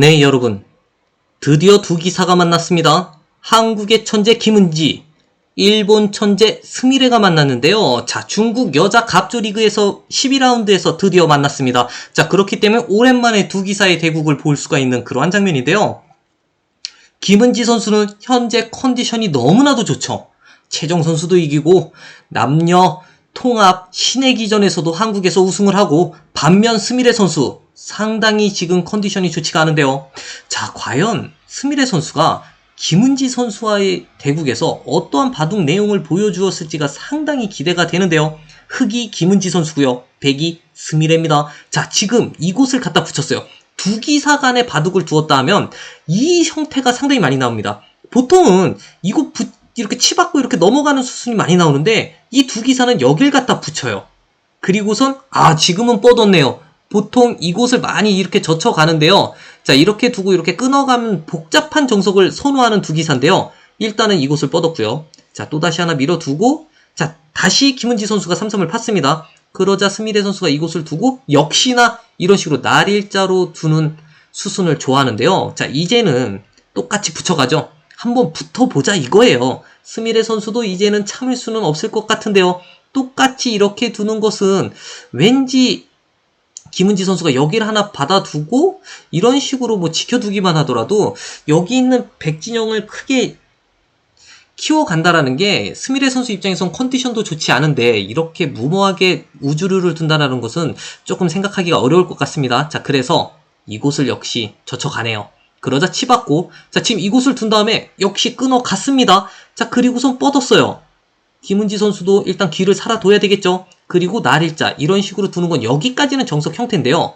네, 여러분. 드디어 두 기사가 만났습니다. 한국의 천재 김은지, 일본 천재 스미레가 만났는데요. 자, 중국 여자 갑조 리그에서 12라운드에서 드디어 만났습니다. 자, 그렇기 때문에 오랜만에 두 기사의 대국을 볼 수가 있는 그러한 장면인데요. 김은지 선수는 현재 컨디션이 너무나도 좋죠. 최정 선수도 이기고 남녀 통합 신의 기전에서도 한국에서 우승을 하고 반면 스미레 선수 상당히 지금 컨디션이 좋지가 않은데요. 자, 과연 스미레 선수가 김은지 선수와의 대국에서 어떠한 바둑 내용을 보여주었을지가 상당히 기대가 되는데요. 흑이 김은지 선수고요. 백이 스미레입니다. 자, 지금 이곳을 갖다 붙였어요. 두 기사 간의 바둑을 두었다 하면 이 형태가 상당히 많이 나옵니다. 보통은 이곳 붙 이렇게 치받고 이렇게 넘어가는 수순이 많이 나오는데 이 두 기사는 여길 갖다 붙여요. 그리고선 아 지금은 뻗었네요. 보통 이곳을 많이 이렇게 젖혀 가는데요. 자 이렇게 두고 이렇게 끊어가면 복잡한 정석을 선호하는 두 기사인데요. 일단은 이곳을 뻗었고요. 자 또다시 하나 밀어두고 자 다시 김은지 선수가 삼삼을 팠습니다. 그러자 스미레 선수가 이곳을 두고 역시나 이런 식으로 날일자로 두는 수순을 좋아하는데요. 자 이제는 똑같이 붙여가죠. 한번 붙어보자 이거예요. 스미레 선수도 이제는 참을 수는 없을 것 같은데요. 똑같이 이렇게 두는 것은 왠지 김은지 선수가 여기를 하나 받아두고 이런 식으로 뭐 지켜두기만 하더라도 여기 있는 백진영을 크게 키워간다라는 게 스미레 선수 입장에선 컨디션도 좋지 않은데 이렇게 무모하게 우주류를 둔다라는 것은 조금 생각하기가 어려울 것 같습니다. 자 그래서 이곳을 역시 젖혀가네요. 그러자 치받고 자 지금 이곳을 둔 다음에 역시 끊어갔습니다. 자 그리고선 뻗었어요. 김은지 선수도 일단 길을 살아둬야 되겠죠. 그리고 날일자 이런 식으로 두는 건 여기까지는 정석 형태인데요.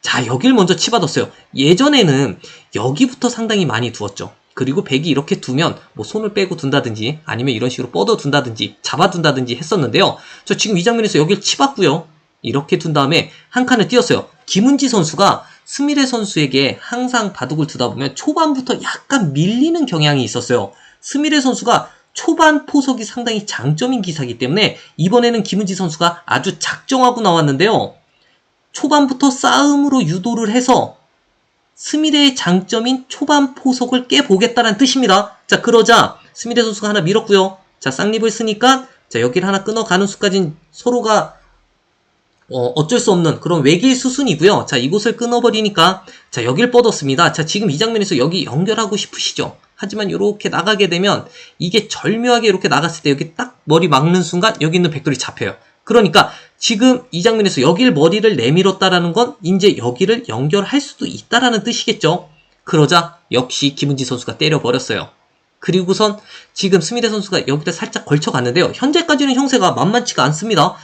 자 여길 먼저 치받았어요. 예전에는 여기부터 상당히 많이 두었죠. 그리고 백이 이렇게 두면 뭐 손을 빼고 둔다든지 아니면 이런 식으로 뻗어 둔다든지 잡아 둔다든지 했었는데요. 저 지금 이 장면에서 여길 치받고요. 이렇게 둔 다음에 한 칸을 띄었어요. 김은지 선수가 스미레 선수에게 항상 바둑을 두다 보면 초반부터 약간 밀리는 경향이 있었어요. 스미레 선수가 초반 포석이 상당히 장점인 기사이기 때문에 이번에는 김은지 선수가 아주 작정하고 나왔는데요. 초반부터 싸움으로 유도를 해서 스미레의 장점인 초반 포석을 깨보겠다는 뜻입니다. 자 그러자 스미레 선수가 하나 밀었고요. 자 쌍립을 쓰니까 자 여기를 하나 끊어가는 수까지는 서로가 어, 어쩔 수 없는 그런 외길 수순이고요. 자, 이곳을 끊어버리니까 자, 여길 뻗었습니다. 자, 지금 이 장면에서 여기 연결하고 싶으시죠? 하지만 이렇게 나가게 되면 이게 절묘하게 이렇게 나갔을 때 여기 딱 머리 막는 순간 여기 있는 백돌이 잡혀요. 그러니까 지금 이 장면에서 여길 머리를 내밀었다라는 건 이제 여기를 연결할 수도 있다라는 뜻이겠죠. 그러자 역시 김은지 선수가 때려버렸어요. 그리고선 지금 스미레 선수가 여기다 살짝 걸쳐갔는데요. 현재까지는 형세가 만만치가 않습니다.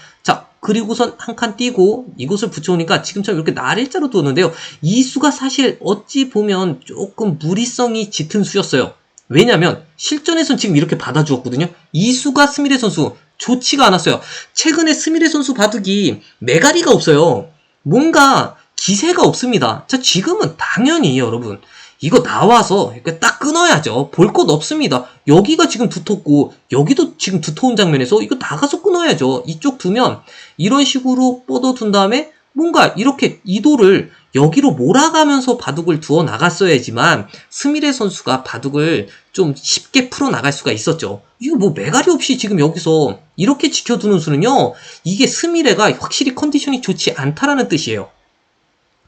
자, 그리고선 한 칸 띄고 이곳을 붙여오니까 지금처럼 이렇게 날일자로 두었는데요. 이 수가 사실 어찌 보면 조금 무리성이 짙은 수였어요. 왜냐면 실전에선 지금 이렇게 받아주었거든요. 이 수가 스미레 선수 좋지가 않았어요. 최근에 스미레 선수 바둑이 메가리가 없어요. 뭔가 기세가 없습니다. 자, 지금은 당연히 여러분 이거 나와서 이렇게 딱 끊어야죠. 볼 것 없습니다. 여기가 지금 두텁고 여기도 지금 두터운 장면에서 이거 나가서 끊어야죠. 이쪽 두면 이런 식으로 뻗어둔 다음에 뭔가 이렇게 이도를 여기로 몰아가면서 바둑을 두어 나갔어야지만 스미레 선수가 바둑을 좀 쉽게 풀어 나갈 수가 있었죠. 이거 뭐 메가리 없이 지금 여기서 이렇게 지켜두는 수는요. 이게 스미레가 확실히 컨디션이 좋지 않다라는 뜻이에요.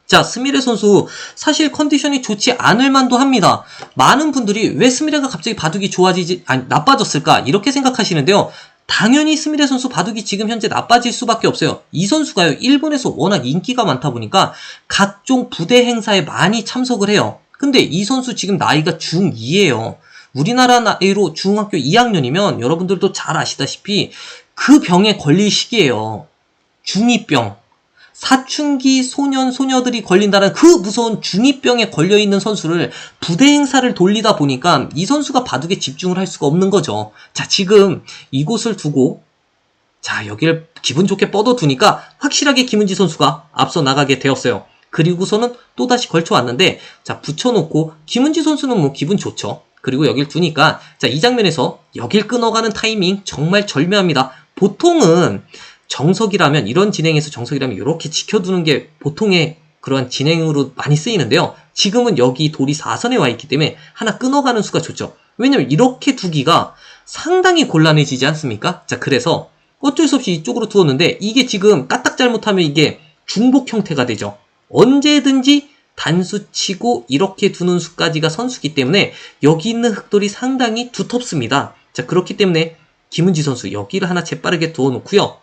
자, 스미레 선수 사실 컨디션이 좋지 않을 만도 합니다. 많은 분들이 왜 스미레가 갑자기 바둑이 좋아지지 아니 나빠졌을까 이렇게 생각하시는데요. 당연히 스미레 선수 바둑이 지금 현재 나빠질 수밖에 없어요. 이 선수가요. 일본에서 워낙 인기가 많다 보니까 각종 부대 행사에 많이 참석을 해요. 근데 이 선수 지금 나이가 중2예요. 우리나라 나이로 중학교 2학년이면 여러분들도 잘 아시다시피 그 병에 걸릴 시기예요. 중2병. 사춘기 소년 소녀들이 걸린다는 그 무서운 중2병에 걸려 있는 선수를 부대 행사를 돌리다 보니까 이 선수가 바둑에 집중을 할 수가 없는 거죠. 자, 지금 이곳을 두고 자, 여기를 기분 좋게 뻗어 두니까 확실하게 김은지 선수가 앞서 나가게 되었어요. 그리고서는 또다시 걸쳐 왔는데 자, 붙여 놓고 김은지 선수는 뭐 기분 좋죠. 그리고 여길 두니까 자, 이 장면에서 여길 끊어가는 타이밍 정말 절묘합니다. 보통은 정석이라면 이런 진행에서 정석이라면 이렇게 지켜두는 게 보통의 그러한 진행으로 많이 쓰이는데요. 지금은 여기 돌이 4선에 와 있기 때문에 하나 끊어가는 수가 좋죠. 왜냐면 이렇게 두기가 상당히 곤란해지지 않습니까? 자, 그래서 어쩔 수 없이 이쪽으로 두었는데 이게 지금 까딱 잘못하면 이게 중복 형태가 되죠. 언제든지 단수 치고 이렇게 두는 수까지가 선수기 때문에 여기 있는 흑돌이 상당히 두텁습니다. 자, 그렇기 때문에 김은지 선수 여기를 하나 재빠르게 두어 놓고요.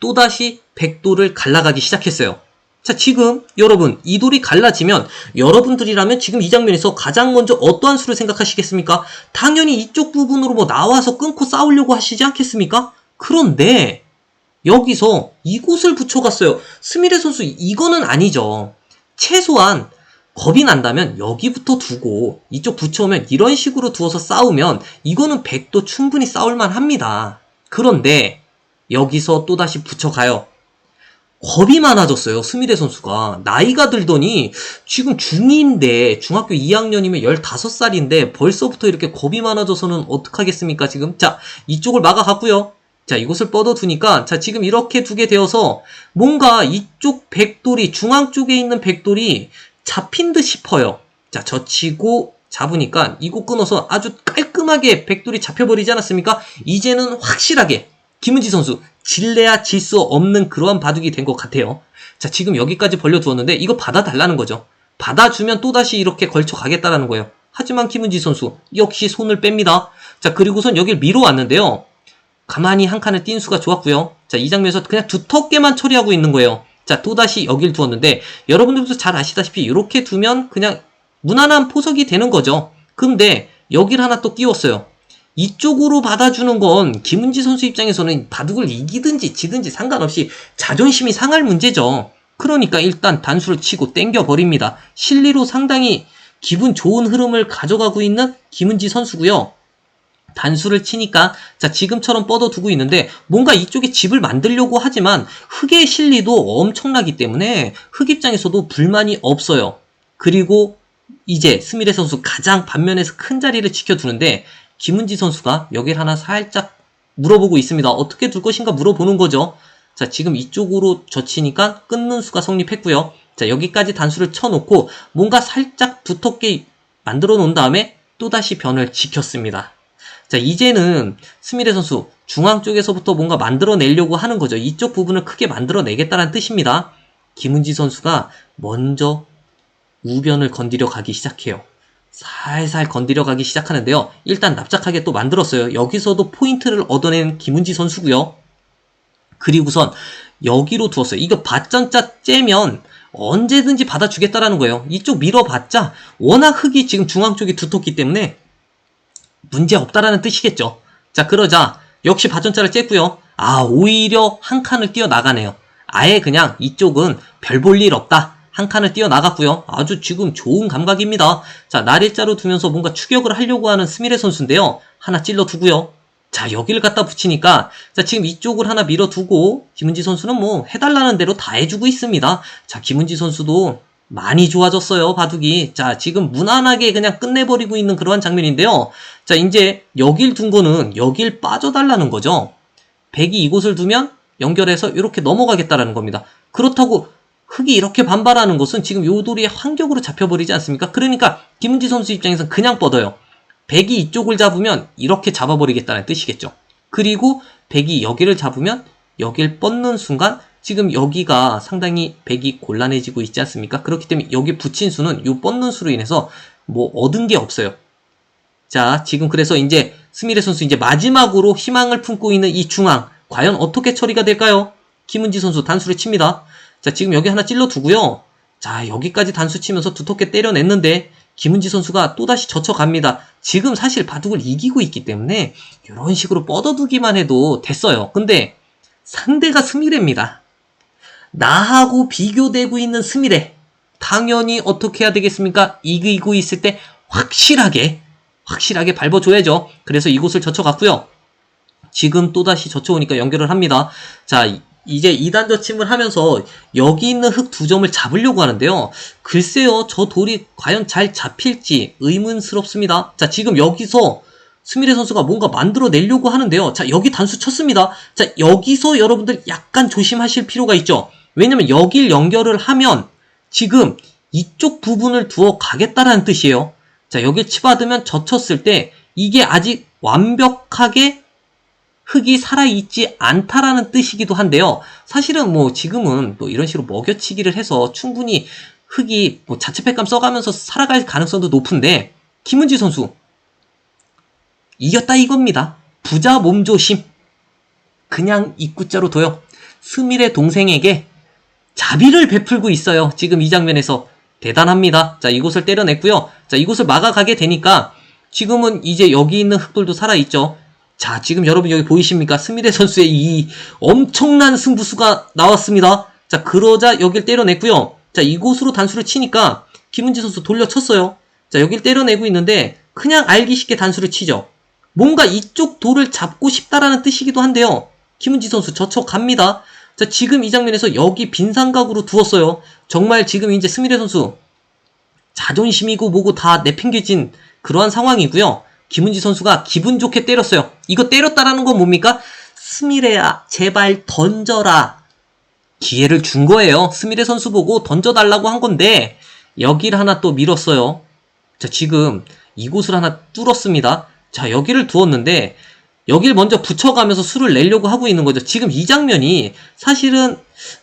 또다시 백돌을 갈라가기 시작했어요. 자, 지금 여러분 이 돌이 갈라지면 여러분들이라면 지금 이 장면에서 가장 먼저 어떠한 수를 생각하시겠습니까? 당연히 이쪽 부분으로 뭐 나와서 끊고 싸우려고 하시지 않겠습니까? 그런데 여기서 이곳을 붙여갔어요. 스미레 선수 이거는 아니죠. 최소한 겁이 난다면 여기부터 두고 이쪽 붙여오면 이런 식으로 두어서 싸우면 이거는 백도 충분히 싸울만 합니다. 그런데 여기서 또다시 붙여가요. 겁이 많아졌어요. 스미레 선수가. 나이가 들더니 지금 중2인데 중학교 2학년이면 15살인데 벌써부터 이렇게 겁이 많아져서는 어떡하겠습니까, 지금? 자, 이쪽을 막아갔고요. 자, 이곳을 뻗어두니까 자, 지금 이렇게 두게 되어서 뭔가 이쪽 백돌이 중앙 쪽에 있는 백돌이 잡힌 듯 싶어요. 자, 젖히고 잡으니까 이곳 끊어서 아주 깔끔하게 백돌이 잡혀버리지 않았습니까? 이제는 확실하게 김은지 선수 질래야 질 수 없는 그러한 바둑이 된 것 같아요. 자, 지금 여기까지 벌려두었는데 이거 받아달라는 거죠. 받아주면 또다시 이렇게 걸쳐 가겠다라는 거예요. 하지만 김은지 선수 역시 손을 뺍니다. 자, 그리고선 여길 밀어왔는데요. 가만히 한 칸을 띈 수가 좋았고요. 자, 이 장면에서 그냥 두텁게만 처리하고 있는 거예요. 자, 또다시 여길 두었는데 여러분들도 잘 아시다시피 이렇게 두면 그냥 무난한 포석이 되는 거죠. 근데 여길 하나 또 끼웠어요. 이쪽으로 받아주는 건 김은지 선수 입장에서는 바둑을 이기든지 지든지 상관없이 자존심이 상할 문제죠. 그러니까 일단 단수를 치고 땡겨버립니다. 실리로 상당히 기분 좋은 흐름을 가져가고 있는 김은지 선수고요. 단수를 치니까 자 지금처럼 뻗어두고 있는데 뭔가 이쪽에 집을 만들려고 하지만 흑의 실리도 엄청나기 때문에 흑 입장에서도 불만이 없어요. 그리고 이제 스미레 선수 가장 반면에서 큰 자리를 지켜두는데 김은지 선수가 여길 하나 살짝 물어보고 있습니다. 어떻게 둘 것인가 물어보는 거죠. 자 지금 이쪽으로 젖히니까 끊는 수가 성립했고요. 자 여기까지 단수를 쳐놓고 뭔가 살짝 두텁게 만들어 놓은 다음에 또다시 변을 지켰습니다. 자, 이제는 스미레 선수 중앙 쪽에서부터 뭔가 만들어내려고 하는 거죠. 이쪽 부분을 크게 만들어내겠다는 뜻입니다. 김은지 선수가 먼저 우변을 건드려 가기 시작해요. 살살 건드려 가기 시작하는데요. 일단 납작하게 또 만들었어요. 여기서도 포인트를 얻어낸 김은지 선수고요. 그리고선 여기로 두었어요. 이거 밭전자 째면 언제든지 받아주겠다라는 거예요. 이쪽 밀어봤자 워낙 흙이 지금 중앙 쪽이 두텁기 때문에 문제 없다라는 뜻이겠죠. 자, 그러자 역시 바전자를 쬐고요. 아, 오히려 한 칸을 뛰어 나가네요. 아예 그냥 이쪽은 별 볼 일 없다. 한 칸을 뛰어 나갔고요. 아주 지금 좋은 감각입니다. 자, 날 일자로 두면서 뭔가 추격을 하려고 하는 스미레 선수인데요. 하나 찔러 두고요. 자, 여기를 갖다 붙이니까, 자, 지금 이쪽을 하나 밀어두고, 김은지 선수는 뭐, 해달라는 대로 다 해주고 있습니다. 자, 김은지 선수도 많이 좋아졌어요, 바둑이. 자, 지금 무난하게 그냥 끝내버리고 있는 그러한 장면인데요. 자, 이제 여길 둔 거는 여길 빠져달라는 거죠. 백이 이곳을 두면 연결해서 이렇게 넘어가겠다라는 겁니다. 그렇다고 흙이 이렇게 반발하는 것은 지금 요 돌이 환격으로 잡혀버리지 않습니까? 그러니까 김은지 선수 입장에서는 그냥 뻗어요. 백이 이쪽을 잡으면 이렇게 잡아버리겠다는 뜻이겠죠. 그리고 백이 여기를 잡으면 여길 뻗는 순간 지금 여기가 상당히 백이 곤란해지고 있지 않습니까? 그렇기 때문에 여기 붙인 수는 요 뻗는 수로 인해서 뭐 얻은 게 없어요. 자, 지금 그래서 이제 스미레 선수 이제 마지막으로 희망을 품고 있는 이 중앙 과연 어떻게 처리가 될까요? 김은지 선수 단수를 칩니다. 자, 지금 여기 하나 찔러 두고요. 자, 여기까지 단수 치면서 두텁게 때려냈는데 김은지 선수가 또다시 젖혀갑니다. 지금 사실 바둑을 이기고 있기 때문에 이런 식으로 뻗어두기만 해도 됐어요. 근데 상대가 스미레입니다. 나하고 비교되고 있는 스미레. 당연히 어떻게 해야 되겠습니까? 이기고 있을 때 확실하게 확실하게 밟아줘야죠. 그래서 이곳을 젖혀갔고요. 지금 또다시 젖혀오니까 연결을 합니다. 자, 이제 2단 젖힘을 하면서 여기 있는 흙 두 점을 잡으려고 하는데요. 글쎄요, 저 돌이 과연 잘 잡힐지 의문스럽습니다. 자, 지금 여기서 스미레 선수가 뭔가 만들어내려고 하는데요. 자, 여기 단수 쳤습니다. 자, 여기서 여러분들 약간 조심하실 필요가 있죠. 왜냐면 여길 연결을 하면 지금 이쪽 부분을 두어 가겠다라는 뜻이에요. 자, 여길 치받으면 젖혔을 때 이게 아직 완벽하게 흙이 살아있지 않다라는 뜻이기도 한데요. 사실은 뭐 지금은 또 이런 식으로 먹여치기를 해서 충분히 흙이 뭐 자체 팩감 써가면서 살아갈 가능성도 높은데 김은지 선수 이겼다 이겁니다. 부자 몸조심. 그냥 입구자로 둬요. 스밀의 동생에게 자비를 베풀고 있어요. 지금 이 장면에서 대단합니다. 자 이곳을 때려냈고요. 자 이곳을 막아가게 되니까 지금은 이제 여기 있는 흙들도 살아있죠. 자 지금 여러분 여기 보이십니까? 스미레 선수의 이 엄청난 승부수가 나왔습니다. 자 그러자 여길 때려냈고요. 자 이곳으로 단수를 치니까 김은지 선수 돌려쳤어요. 자 여길 때려내고 있는데 그냥 알기 쉽게 단수를 치죠. 뭔가 이쪽 돌을 잡고 싶다라는 뜻이기도 한데요. 김은지 선수 저쳐 갑니다. 자, 지금 이 장면에서 여기 빈 삼각으로 두었어요. 정말 지금 이제 스미레 선수 자존심이고 뭐고 다 내팽개진 그러한 상황이고요. 김은지 선수가 기분 좋게 때렸어요. 이거 때렸다라는 건 뭡니까? 스미레야, 제발 던져라. 기회를 준 거예요. 스미레 선수 보고 던져달라고 한 건데 여기를 하나 또 밀었어요. 자, 지금 이곳을 하나 뚫었습니다. 자, 여기를 두었는데 여길 먼저 붙여가면서 수를 내려고 하고 있는 거죠. 지금 이 장면이 사실은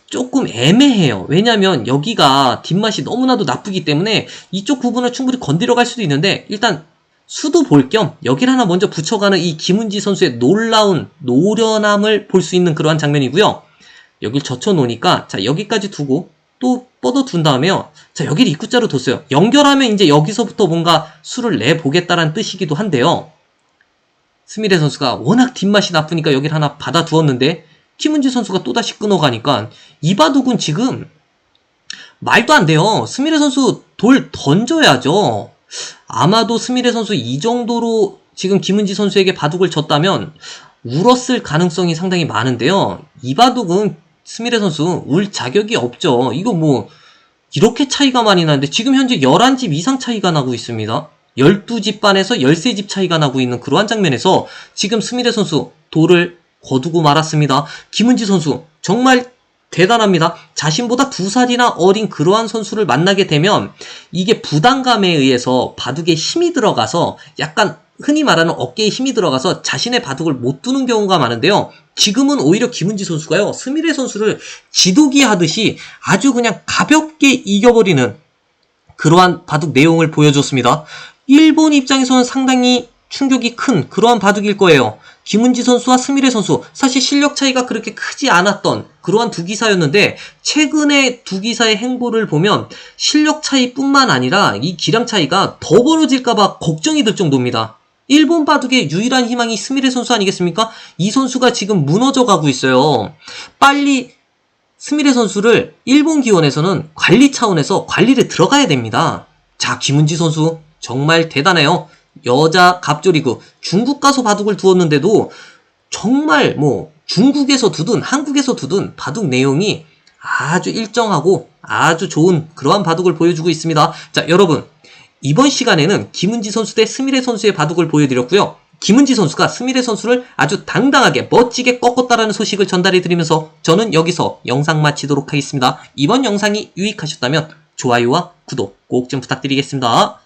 조금 애매해요. 왜냐면 여기가 뒷맛이 너무나도 나쁘기 때문에 이쪽 부분을 충분히 건드려 갈 수도 있는데 일단 수도 볼 겸 여길 하나 먼저 붙여가는 이 김은지 선수의 놀라운 노련함을 볼 수 있는 그러한 장면이고요. 여길 젖혀 놓으니까 자 여기까지 두고 또 뻗어 둔 다음에요. 자 여기를 입구자로 뒀어요. 연결하면 이제 여기서부터 뭔가 수를 내 보겠다라는 뜻이기도 한데요. 스미레 선수가 워낙 뒷맛이 나쁘니까 여길 하나 받아 두었는데 김은지 선수가 또다시 끊어가니까 이바둑은 지금 말도 안 돼요. 스미레 선수 돌 던져야죠. 아마도 스미레 선수 이 정도로 지금 김은지 선수에게 바둑을 졌다면 울었을 가능성이 상당히 많은데요. 이 바둑은 스미레 선수 울 자격이 없죠. 이거 뭐 이렇게 차이가 많이 나는데 지금 현재 11집 이상 차이가 나고 있습니다. 12집 반에서 13집 차이가 나고 있는 그러한 장면에서 지금 스미레 선수 돌을 거두고 말았습니다. 김은지 선수 정말 대단합니다. 자신보다 두 살이나 어린 그러한 선수를 만나게 되면 이게 부담감에 의해서 바둑에 힘이 들어가서 약간 흔히 말하는 어깨에 힘이 들어가서 자신의 바둑을 못 두는 경우가 많은데요. 지금은 오히려 김은지 선수가요. 스미레 선수를 지도기 하듯이 아주 그냥 가볍게 이겨버리는 그러한 바둑 내용을 보여줬습니다. 일본 입장에서는 상당히 충격이 큰 그러한 바둑일 거예요. 김은지 선수와 스미레 선수 사실 실력 차이가 그렇게 크지 않았던 그러한 두 기사였는데 최근에 두 기사의 행보를 보면 실력 차이뿐만 아니라 이 기량 차이가 더 벌어질까봐 걱정이 될 정도입니다. 일본 바둑의 유일한 희망이 스미레 선수 아니겠습니까? 이 선수가 지금 무너져 가고 있어요. 빨리 스미레 선수를 일본 기원에서는 관리 차원에서 관리를 들어가야 됩니다. 자, 김은지 선수 정말 대단해요. 여자 갑조리그 중국 가서 바둑을 두었는데도 정말 뭐 중국에서 두든 한국에서 두든 바둑 내용이 아주 일정하고 아주 좋은 그러한 바둑을 보여주고 있습니다. 자, 여러분. 이번 시간에는 김은지 선수 대 스미레 선수의 바둑을 보여드렸고요. 김은지 선수가 스미레 선수를 아주 당당하게 멋지게 꺾었다라는 소식을 전달해 드리면서 저는 여기서 영상 마치도록 하겠습니다. 이번 영상이 유익하셨다면 좋아요와 구독 꼭 좀 부탁드리겠습니다.